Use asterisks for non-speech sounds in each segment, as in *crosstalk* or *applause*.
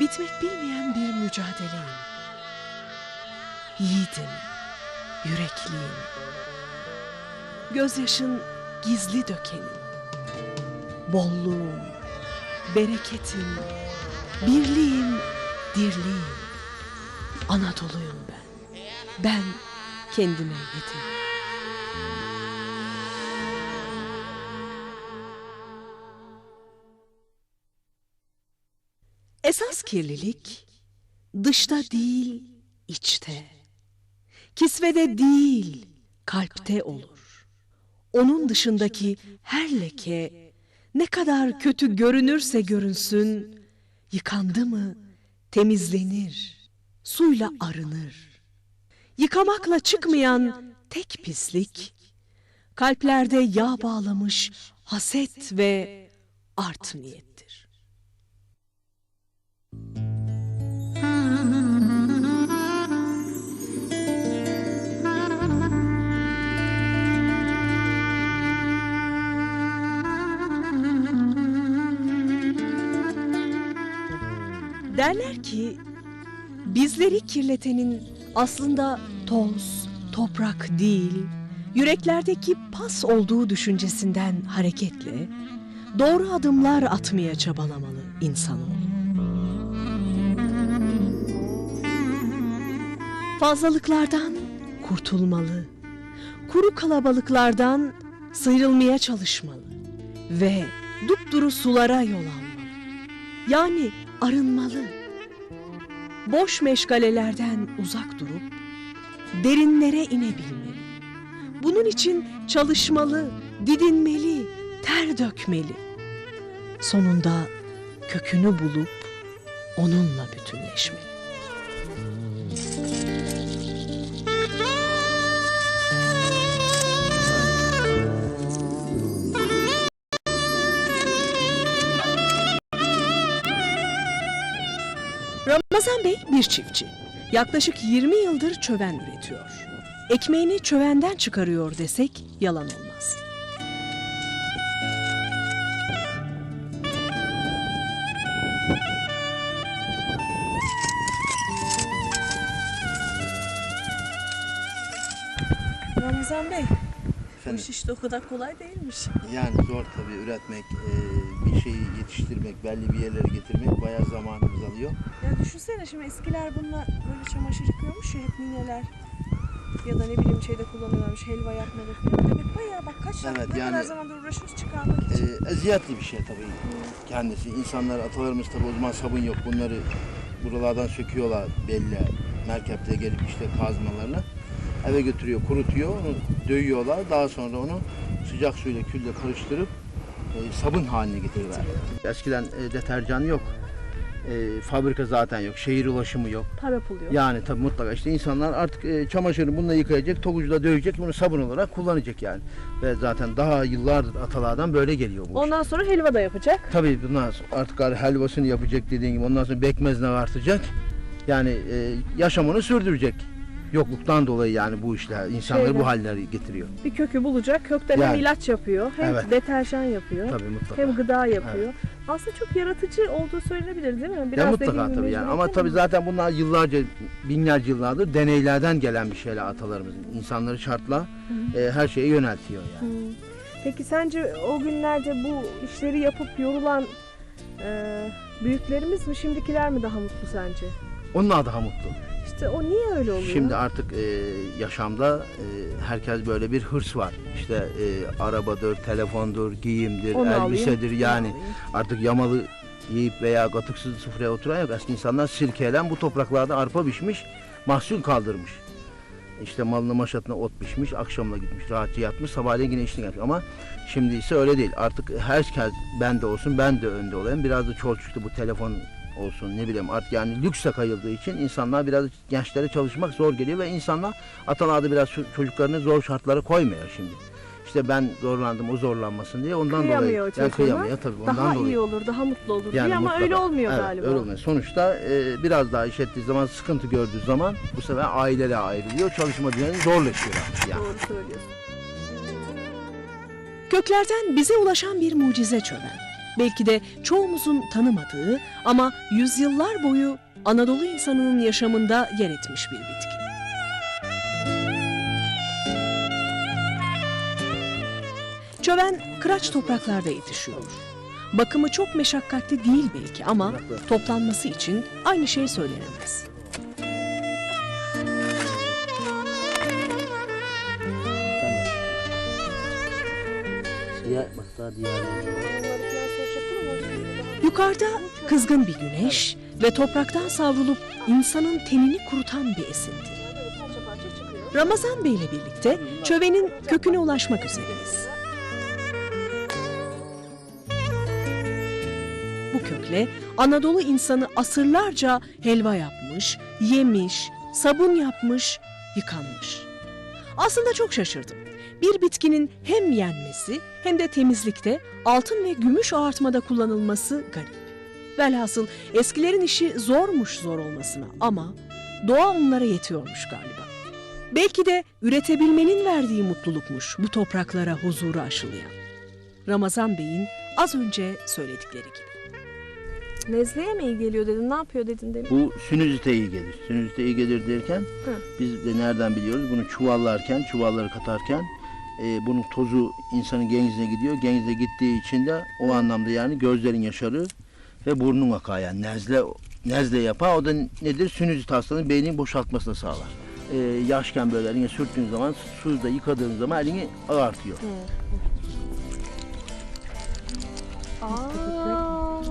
Bitmek bilmeyen bir mücadeleyim. Yiğidim, yürekliyim. Gözyaşın gizli dökenim. Bolluğum, bereketim, birliğim, dirliğim. Anadolu'yum ben. Ben kendime yetim. Esas kirlilik dışta değil, içte. Kisvede değil, kalpte olur. Onun dışındaki her leke ne kadar kötü görünürse görünsün, yıkandı mı temizlenir, suyla arınır. Yıkamakla çıkmayan tek pislik, kalplerde yağ bağlamış haset ve art niyettir. Derler ki bizleri kirletenin aslında toz, toprak değil, yüreklerdeki pas olduğu düşüncesinden hareketle doğru adımlar atmaya çabalamalı insanoğlu. Fazlalıklardan kurtulmalı, kuru kalabalıklardan sıyrılmaya çalışmalı ve dupduru sulara yol almalı. Yani arınmalı. Boş meşgalelerden uzak durup derinlere inebilmeli. Bunun için çalışmalı, didinmeli, ter dökmeli. Sonunda kökünü bulup onunla bütünleşmeli. Ramazan Bey bir çiftçi. Yaklaşık 20 yıldır çöven üretiyor. Ekmeğini çövenden çıkarıyor desek yalan olmaz. Ramazan Bey, bu Efendim, iş işte o kadar kolay değilmiş. yani zor tabii üretmek, e, bir şeyi yetiştirmek, belli bir yerlere getirmek bayağı zamanımız alıyor. Ya düşünsene şimdi eskiler bununla böyle çamaşır yıkıyormuş ya hep nineler. Ya da ne bileyim şeyde kullanıyorlarmış helva yapmada falan. Demek bayağı bak kaç Evet, ne kadar zamandır uğraşıyoruz çıkarmak için. E, eziyetli bir şey tabii kendisi. İnsanlar, atalarımız tabii o zaman sabun yok. Bunları buralardan söküyorlar belli merkeple gelip işte kazmalarla. Eve götürüyor, kurutuyor, onu dövüyorlar. Daha sonra onu sıcak suyla külle karıştırıp e, sabun haline getiriyorlar. Eskiden e, deterjan yok. E, fabrika zaten yok. Şehir ulaşımı yok. Para pul yok. Yani tabii mutlaka işte insanlar artık e, çamaşırını bununla yıkayacak, tokucuda dövecek, bunu sabun olarak kullanacak yani. Ve zaten daha yıllardır atalardan böyle geliyor bu iş. Ondan sonra helva da yapacak. Tabii bunlar artık gari helvasını yapacak dediğin gibi ondan sonra bekmezine artacak. Yani e, yaşamını sürdürecek. Yokluktan dolayı yani bu işler insanları Şeyler. bu halleri getiriyor. Bir kökü bulacak. Kökten hem Yani. ilaç yapıyor, hem Evet. deterjan yapıyor, Tabii mutlaka. hem gıda yapıyor. Aslında çok yaratıcı olduğu söylenebilir değil mi? ya dediğin mutlaka tabii yani ama tabii zaten bunlar yıllarca binlerce yıllardır deneylerden gelen bir şeyler atalarımızın. İnsanları şartla e, her şeye yöneltiyor yani. Hmm. Peki sence o günlerde bu işleri yapıp yorulan e, büyüklerimiz mi şimdikiler mi daha mutlu sence? Onlar daha mutlu. İşte o niye öyle oluyor? Şimdi artık e, yaşamda e, herkes böyle bir hırs var. İşte e, arabadır, telefondur, giyimdir, Onu alayım, elbisedir bunu yani. alayım. Artık yamalı yiyip veya katıksız sofraya oturan yok. Eski insanlar sirkeyle bu topraklarda arpa biçmiş, mahsul kaldırmış. İşte malını maşatına ot biçmiş, akşamla gitmiş, rahatça yatmış, sabahleyin yine işine gelmiş. Ama şimdi ise öyle değil. Artık herkes ben de olsun, ben de önde olayım. Biraz da çolçuklu bu telefon olsun ne bileyim artık yani lükse kayıldığı için insanlar biraz gençlere çalışmak zor geliyor ve insanlar atalarda biraz ço- çocuklarını zor şartlara koymuyor şimdi. İşte ben zorlandım o zorlanmasın diye ondan Kıyamıyor dolayı yani kıyamıyor tabii ondan Daha dolayı. iyi olur, daha mutlu olur Yani diye ama mutlaka. öyle olmuyor Evet, galiba. Öyle olmuyor. Sonuçta e, biraz daha iş ettiği zaman, sıkıntı gördüğü zaman bu sefer aileler ayrılıyor. Çalışma düzeni zorlaşıyor artık yani. Doğru söylüyorsun. Köklerden bize ulaşan bir mucize çöven. Belki de çoğumuzun tanımadığı ama yüzyıllar boyu Anadolu insanının yaşamında yer etmiş bir bitki. Çöven kıraç topraklarda yetişiyor. Bakımı çok meşakkatli değil belki ama toplanması için aynı şey söylenemez. Siyah bak daha diğer. Yukarıda kızgın bir güneş ve topraktan savrulup insanın tenini kurutan bir esinti. Ramazan Bey ile birlikte çövenin köküne ulaşmak üzereyiz. Bu kökle Anadolu insanı asırlarca helva yapmış, yemiş, sabun yapmış, yıkanmış. Aslında çok şaşırdım. Bir bitkinin hem yenmesi hem de temizlikte altın ve gümüş ağartmada kullanılması garip. Velhasıl eskilerin işi zormuş zor olmasına ama doğa onlara yetiyormuş galiba. Belki de üretebilmenin verdiği mutlulukmuş bu topraklara huzuru aşılayan. Ramazan Bey'in az önce söyledikleri gibi. Nezleye mi iyi geliyor dedin? Ne yapıyor dedin demin? Bu sinüzite iyi gelir. Sinüzite iyi gelir derken Hı. biz de nereden biliyoruz? Bunu çuvallarken, çuvalları katarken e, bunun tozu insanın genzine gidiyor. Genzine gittiği için de o anlamda yani gözlerin yaşarır ve burnun akar yani nezle nezle yapar. O da nedir? Sinüzit hastalığının beynin boşaltmasını sağlar. E, yaşken böyle eline sürttüğün zaman, suyla yıkadığın zaman elini ağartıyor. Aa,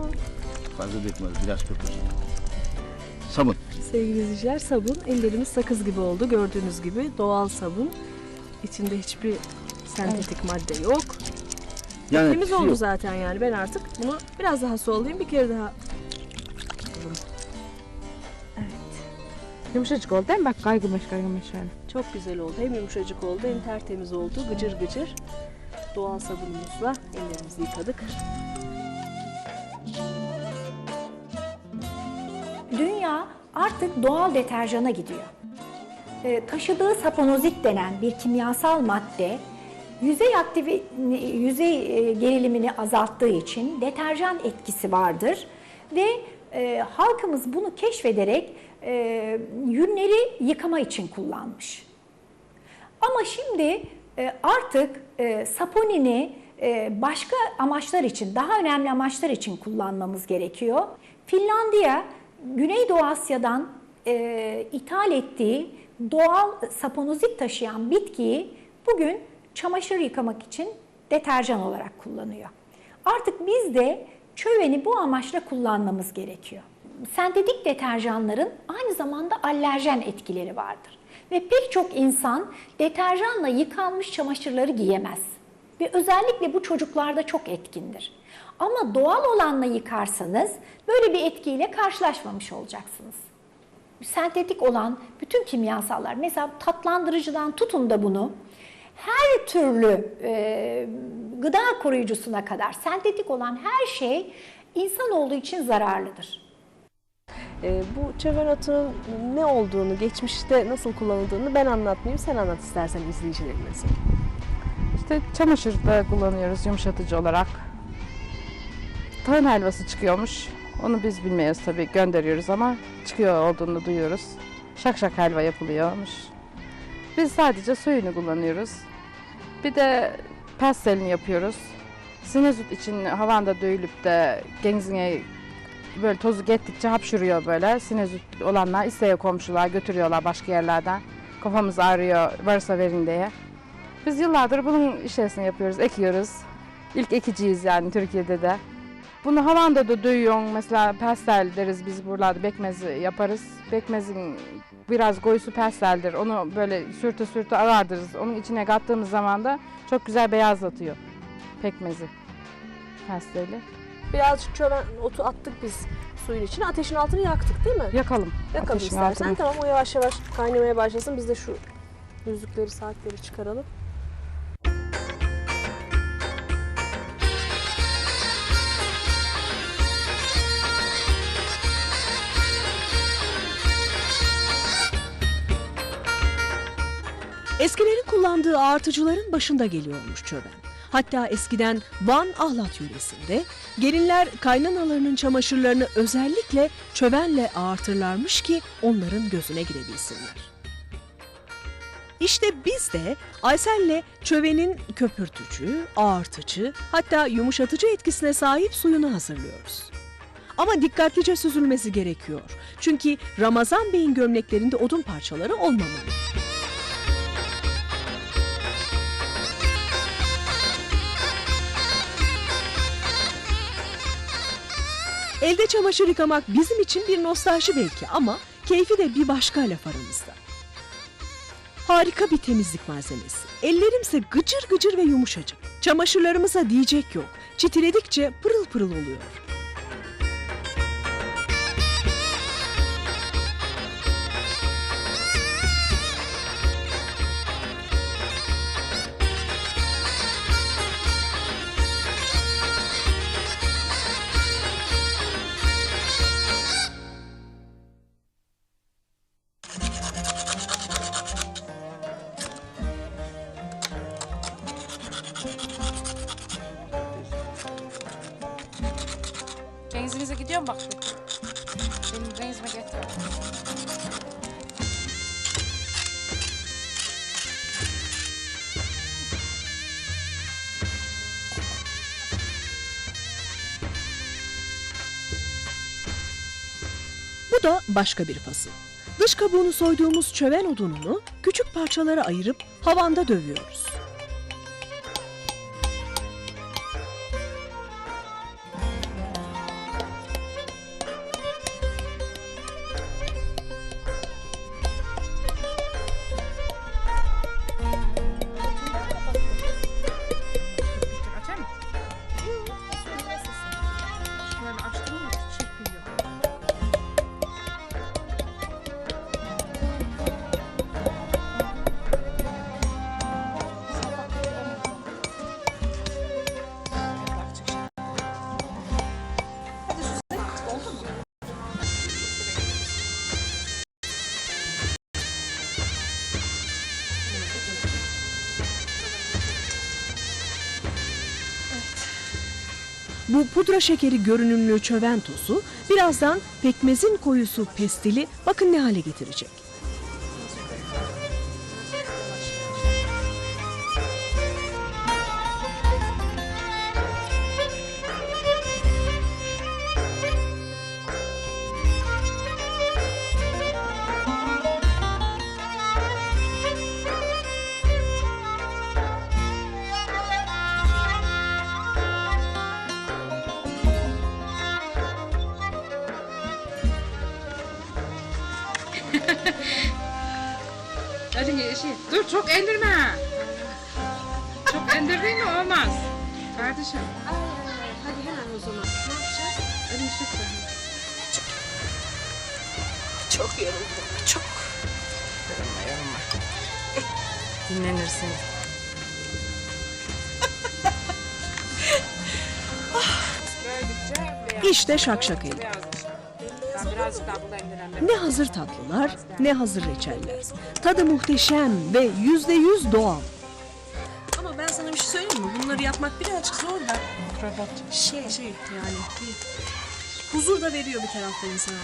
Fazla dökmez, biraz köpürecek. Sabun. sevgili izleyiciler sabun. Ellerimiz sakız gibi oldu gördüğünüz gibi. Doğal sabun. İçinde hiçbir sentetik madde yok. Yani Temiz oldu yok. zaten yani. Ben artık bunu biraz daha su alayım bir kere daha. Yumuşacık oldu değil mi? Bak kaygımış kaygımış şöyle. Çok güzel oldu. Hem yumuşacık oldu hem tertemiz oldu. Gıcır gıcır. Doğal sabunumuzla ellerimizi yıkadık. Dünya artık doğal deterjana gidiyor. Ee, taşıdığı saponozit denen bir kimyasal madde yüzey aktivi yüzey e, gerilimini azalttığı için deterjan etkisi vardır ve e, halkımız bunu keşfederek e, yünleri yıkama için kullanmış. Ama şimdi e, artık e, saponini e, başka amaçlar için, daha önemli amaçlar için kullanmamız gerekiyor. Finlandiya, Güneydoğu Asya'dan e, ithal ettiği doğal saponozit taşıyan bitkiyi bugün çamaşır yıkamak için deterjan olarak kullanıyor. Artık biz de çöveni bu amaçla kullanmamız gerekiyor. Sentetik deterjanların aynı zamanda alerjen etkileri vardır. Ve pek çok insan deterjanla yıkanmış çamaşırları giyemez. Ve özellikle bu çocuklarda çok etkindir. Ama doğal olanla yıkarsanız böyle bir etkiyle karşılaşmamış olacaksınız sentetik olan bütün kimyasallar mesela tatlandırıcıdan tutun da bunu her türlü e, gıda koruyucusuna kadar sentetik olan her şey insanoğlu için zararlıdır. Ee, bu çöven otunun ne olduğunu, geçmişte nasıl kullanıldığını ben anlatmayayım. Sen anlat istersen izleyicilerimize. İşte çamaşırda kullanıyoruz yumuşatıcı olarak. Tahın helvası çıkıyormuş. Onu biz bilmiyoruz tabii gönderiyoruz ama çıkıyor olduğunu duyuyoruz. Şakşak helva yapılıyormuş. Biz sadece suyunu kullanıyoruz. Bir de pastelini yapıyoruz. Sinüzit için havanda dövülüp de genzine böyle tozu gittikçe hapşuruyor böyle. Sinüzit olanlar isteğe komşular götürüyorlar başka yerlerden. Kafamız ağrıyor varsa verin diye. Biz yıllardır bunun işesini yapıyoruz, ekiyoruz. İlk ekiciyiz yani Türkiye'de de. Bunu havanda da duyuyorsun. Mesela pastel deriz biz buralarda bekmez yaparız. Bekmezin biraz koyusu pasteldir. Onu böyle sürtü sürtü ağardırız. Onun içine kattığımız zaman da çok güzel beyazlatıyor pekmezi pasteli. Birazcık çöven otu attık biz suyun içine. Ateşin altını yaktık değil mi? Yakalım. Yakalım ateşin istersen. altını. Tamam o yavaş yavaş kaynamaya başlasın. Biz de şu yüzükleri, saatleri çıkaralım. Kullandığı ağartıcıların başında geliyormuş çöven. Hatta eskiden Van Ahlat yöresinde gelinler kaynanalarının çamaşırlarını özellikle çövenle ağartırlarmış ki onların gözüne girebilsinler. İşte biz de Aysel'le çövenin köpürtücü, ağartıcı hatta yumuşatıcı etkisine sahip suyunu hazırlıyoruz. Ama dikkatlice süzülmesi gerekiyor. Çünkü Ramazan Bey'in gömleklerinde odun parçaları olmamalı. Elde çamaşır yıkamak bizim için bir nostalji belki ama keyfi de bir başka laf aramızda. Harika bir temizlik malzemesi. Ellerimse gıcır gıcır ve yumuşacık. Çamaşırlarımıza diyecek yok. Çitiledikçe pırıl pırıl oluyor. Bu da başka bir fasıl. Dış kabuğunu soyduğumuz çöven odununu küçük parçalara ayırıp havanda dövüyoruz. Bu pudra şekeri görünümlü çöven tozu birazdan pekmezin koyusu pestili bakın ne hale getirecek. *laughs* Hadi yeşil. Dur çok endirme. Çok endirdiğin mi olmaz. Kardeşim. Hadi hemen o zaman. Ne yapacağız? Hadi lütfen. Çok yoruldum, çok. Yorulma, yorulma. Dinlenirsin. *laughs* İşte şakşakayı. Birazcık daha. Ne hazır tatlılar ne hazır reçeller. Tadı muhteşem ve yüzde yüz doğal. Ama ben sana bir şey söyleyeyim mi? Bunları yapmak birazcık zor da. Şey, şey yani. Bir huzur da veriyor bir taraftan insana.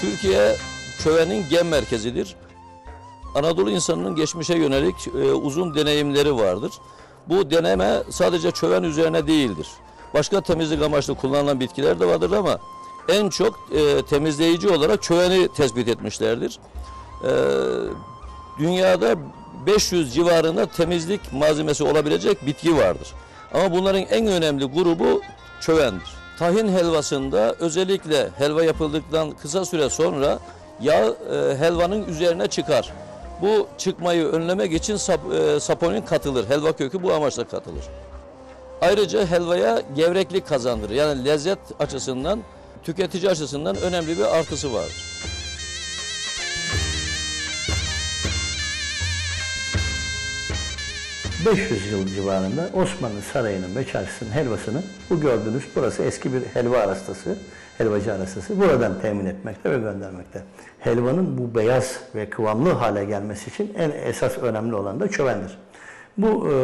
Türkiye çövenin gen merkezidir. Anadolu insanının geçmişe yönelik e, uzun deneyimleri vardır. Bu deneme sadece çöven üzerine değildir. Başka temizlik amaçlı kullanılan bitkiler de vardır ama en çok e, temizleyici olarak çöveni tespit etmişlerdir. E, dünyada 500 civarında temizlik malzemesi olabilecek bitki vardır. Ama bunların en önemli grubu çövendir. Tahin helvasında özellikle helva yapıldıktan kısa süre sonra yağ e, helvanın üzerine çıkar. Bu çıkmayı önlemek için sap, e, saponin katılır. Helva kökü bu amaçla katılır. Ayrıca helvaya gevreklik kazandırır. Yani lezzet açısından, tüketici açısından önemli bir artısı vardır. ...500 yıl civarında Osmanlı Sarayı'nın ve çarşısının helvasını... ...bu gördüğünüz burası eski bir helva arastası. Helvacı arasası buradan temin etmekte ve göndermekte. Helvanın bu beyaz ve kıvamlı hale gelmesi için en esas önemli olan da çövendir. Bu e,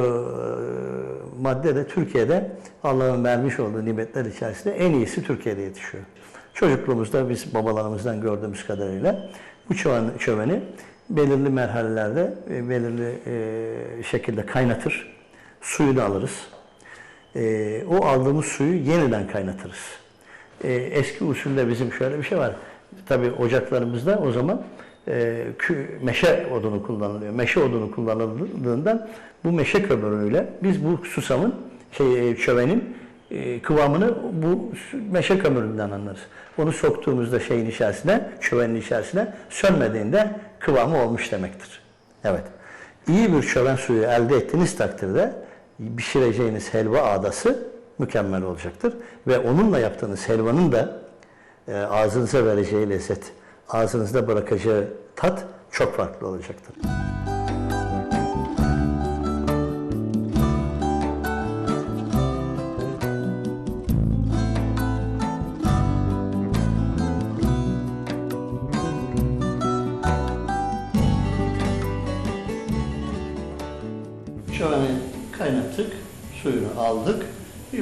madde de Türkiye'de Allah'ın vermiş olduğu nimetler içerisinde en iyisi Türkiye'de yetişiyor. Çocukluğumuzda biz babalarımızdan gördüğümüz kadarıyla bu çöven, çöveni belirli merhalelerde e, belirli e, şekilde kaynatır. Suyunu alırız. E, o aldığımız suyu yeniden kaynatırız. E, eski usulde bizim şöyle bir şey var. Tabii ocaklarımızda o zaman e, kü- meşe odunu kullanılıyor. Meşe odunu kullanıldığından bu meşe kömürüyle biz bu susamın, şey, e, çövenin e, kıvamını bu meşe kömüründen anlarız. Onu soktuğumuzda şeyin içerisine, çövenin içerisine sönmediğinde kıvamı olmuş demektir. Evet. İyi bir çöven suyu elde ettiğiniz takdirde pişireceğiniz helva ağdası mükemmel olacaktır. Ve onunla yaptığınız helvanın da e, ağzınıza vereceği lezzet, ağzınızda bırakacağı tat çok farklı olacaktır. Çöveni kaynattık, suyunu aldık.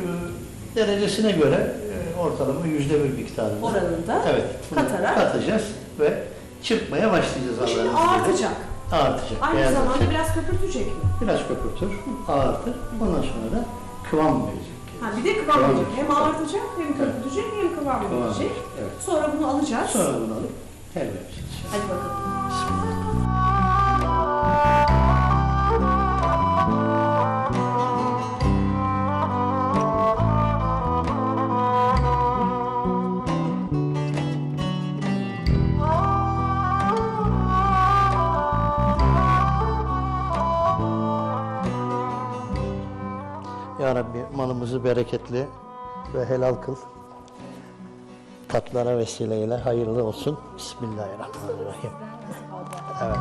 Ee, Derecesine göre e, ortalama yüzde bir miktarında. Oranında evet, katarak. katacağız ve çırpmaya başlayacağız. Şimdi Allah'ın izniyle. artacak. Artacak. Aynı zamanda olacak. biraz köpürtecek mi? Biraz köpürtür, ağırtır. Ondan sonra da kıvam verecek. Ha, bir de kıvam Kıvam verecek. Hem artacak hem köpürtecek hem kıvam Kıvam verecek. evet. Sonra bunu alacağız. Sonra bunu alıp yapacağız. Hadi bakalım. Ya Rabbi malımızı bereketli ve helal kıl. Tatlara vesileyle hayırlı olsun. Bismillahirrahmanirrahim. Evet.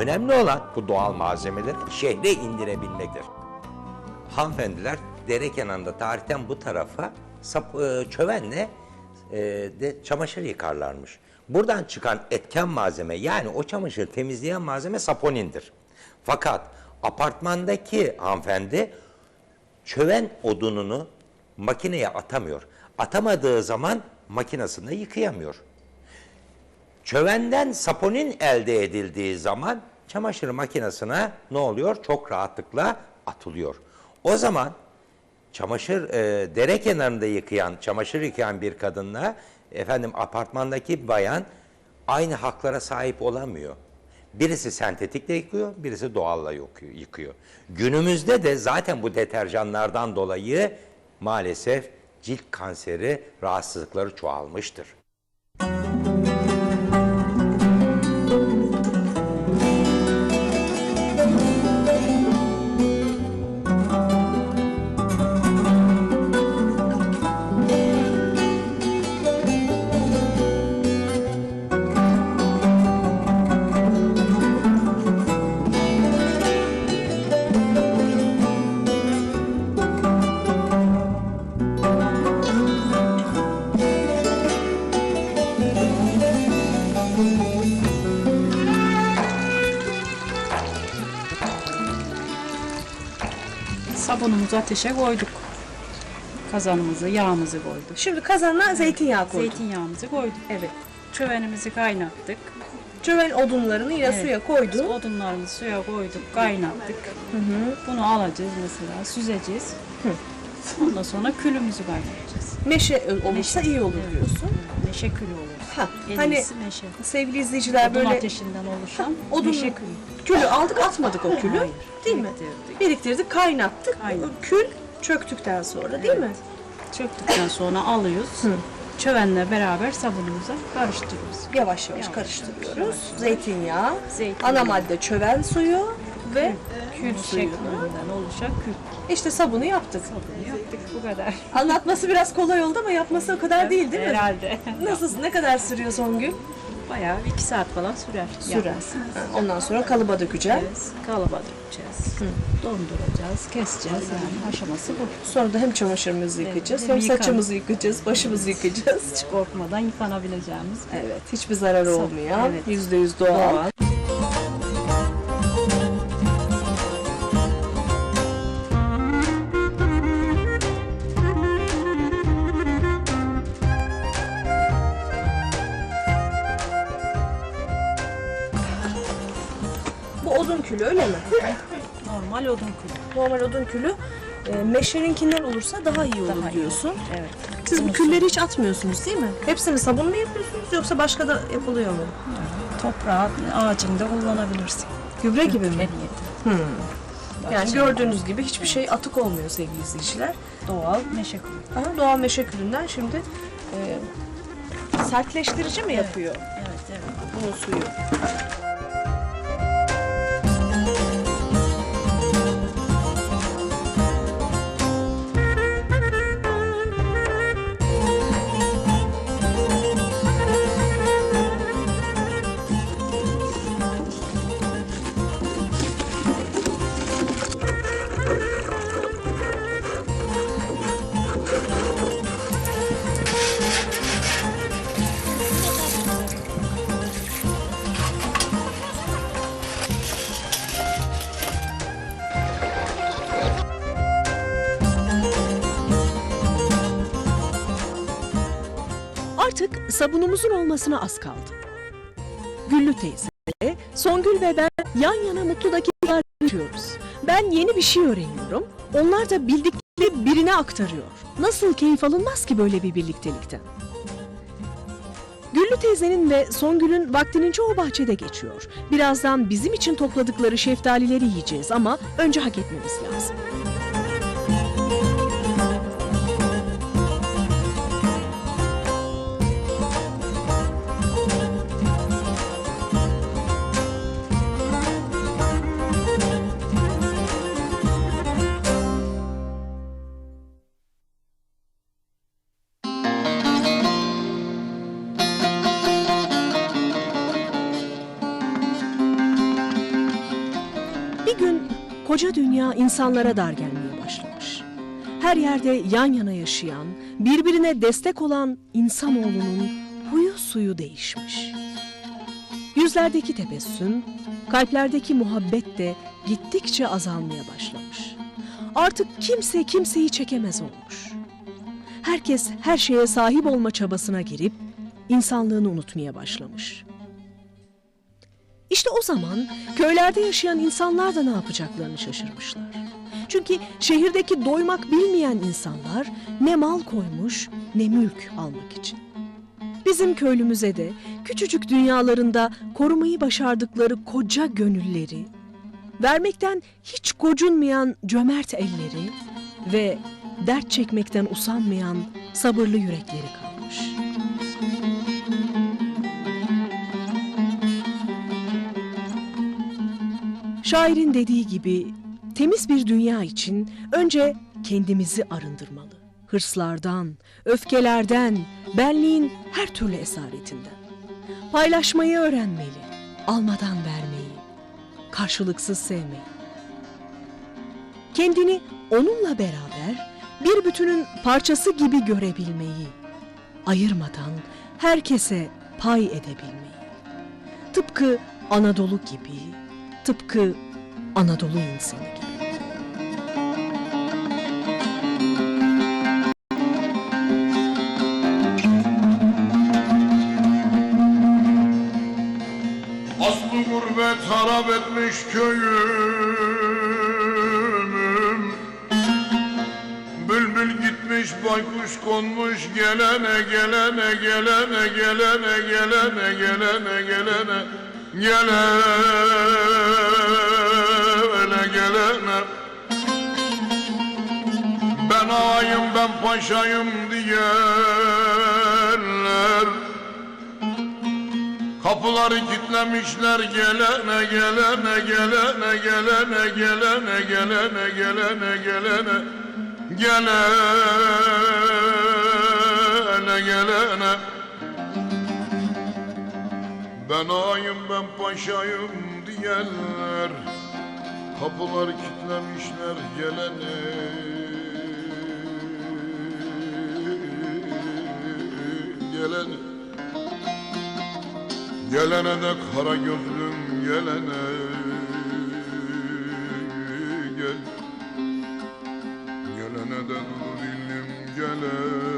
Önemli olan bu doğal malzemeleri şehre indirebilmektir. Hanımefendiler dere kenarında tarihten bu tarafa sap, e, çövenle e, de çamaşır yıkarlarmış. Buradan çıkan etken malzeme yani o çamaşır temizleyen malzeme saponindir. Fakat apartmandaki hanımefendi çöven odununu makineye atamıyor. Atamadığı zaman makinesinde yıkayamıyor. Çövenden saponin elde edildiği zaman çamaşır makinesine ne oluyor? Çok rahatlıkla atılıyor. O zaman çamaşır e, dere kenarında yıkayan, çamaşır yıkayan bir kadınla efendim apartmandaki bayan aynı haklara sahip olamıyor. Birisi sentetikle yıkıyor, birisi doğalla yıkıyor. Günümüzde de zaten bu deterjanlardan dolayı maalesef cilt kanseri rahatsızlıkları çoğalmıştır. Sabunumuzu ateşe koyduk. Kazanımızı, yağımızı koyduk. Şimdi kazanına zeytinyağı koyduk. Zeytinyağımızı koyduk. Evet. Çövenimizi kaynattık. Çöven odunlarını yine Evet. suya koyduk. Odunlarımızı suya koyduk, kaynattık. Bunu alacağız mesela, süzeceğiz. Ondan sonra külümüzü kaynatacağız. Meşe olursa iyi olur diyorsun. Meşe külü olursa. Ha, En hani iyisi meşe. sevgili izleyiciler Odun böyle ateşinden oluşan odun meşe külü. külü aldık atmadık o külü. Hayır, değil mi? biriktirdik. Biriktirdik, kaynattık. Aynen. Kül çöktükten sonra değil mi? Çöktükten sonra alıyoruz. Çövenle beraber sabunumuza karıştırıyoruz. Yavaş yavaş, Yavaş karıştırıyoruz. yavaş, Zeytinyağı, Zeytinyağı. ana madde çöven suyu ve Kül kül suyu. şeklinde oluşan kül. İşte sabunu yaptık. Sabunu yaptık bu kadar. *laughs* Anlatması biraz kolay oldu ama yapması o kadar değil değil mi? Herhalde. *laughs* Nasıl, ne kadar sürüyor Songül? Bayağı iki saat falan sürer. Sürer. Ha, Ondan sonra kalıba dökeceğiz. Evet, kalıba dökeceğiz. Donduracağız, keseceğiz yani aşaması bu. Sonra da hem çamaşırımızı yıkayacağız, hem hem yıkan. saçımızı yıkayacağız, başımızı yıkayacağız. Hiç korkmadan yıkanabileceğimiz Evet, hiçbir zararı olmayan, evet. yüzde yüz doğal. Doğal. Normal odun külü. Normal odun külü e, meşerinkinden olursa daha iyi olur Daha iyi diyorsun. Evet. Siz bu külleri hiç atmıyorsunuz değil mi? Hepsini sabun mu yapıyorsunuz yoksa başka da yapılıyor mu? Toprağı ağacında kullanabilirsin. Gübre gibi mi? Eriyedi. Yani gördüğünüz gibi hiçbir şey atık olmuyor sevgili izleyiciler. Doğal meşe külü. Aha, doğal meşe külünden şimdi e, sertleştirici mi yapıyor Evet, evet. bunun suyu? Sabunumuzun olmasına az kaldı. Güllü teyze, Songül ve ben yan yana mutlu dakikalar yaşıyoruz. Ben yeni bir şey öğreniyorum. Onlar da bildikleri birine aktarıyor. Nasıl keyif alınmaz ki böyle bir birliktelikten? Güllü teyzenin ve Songül'ün vaktinin çoğu bahçede geçiyor. Birazdan bizim için topladıkları şeftalileri yiyeceğiz ama önce hak etmemiz lazım. Koca dünya insanlara dar gelmeye başlamış. Her yerde yan yana yaşayan, birbirine destek olan insanoğlunun huyu suyu değişmiş. Yüzlerdeki tebessüm, kalplerdeki muhabbet de gittikçe azalmaya başlamış. Artık kimse kimseyi çekemez olmuş. Herkes her şeye sahip olma çabasına girip insanlığını unutmaya başlamış. İşte o zaman köylerde yaşayan insanlar da ne yapacaklarını şaşırmışlar. Çünkü şehirdeki doymak bilmeyen insanlar ne mal koymuş ne mülk almak için. Bizim köylümüze de küçücük dünyalarında korumayı başardıkları koca gönülleri, vermekten hiç gocunmayan cömert elleri ve dert çekmekten usanmayan sabırlı yürekleri kalmış. Şairin dediği gibi temiz bir dünya için önce kendimizi arındırmalı. Hırslardan, öfkelerden, benliğin her türlü esaretinden. Paylaşmayı öğrenmeli, almadan vermeyi, karşılıksız sevmeyi. Kendini onunla beraber bir bütünün parçası gibi görebilmeyi, ayırmadan herkese pay edebilmeyi. Tıpkı Anadolu gibi, Tıpkı Anadolu insanı gibi. Aslı gurbet harap etmiş köyümüm Bülbül gitmiş baykuş konmuş gelene gelene gelene gelene gelene gelene gelene, gelene gelene ben ağayım ben paşayım diyenler. Kapıları kilitlemişler gelene gelene gelene gelene gelene gelene gelene gelene. Gelene gelene Ben ağayım ben paşayım diyenler Kapıları kilitlemişler gelene gelene Gelene de kara gözlüm gelene. Gel. Gelene de duru dilim gelene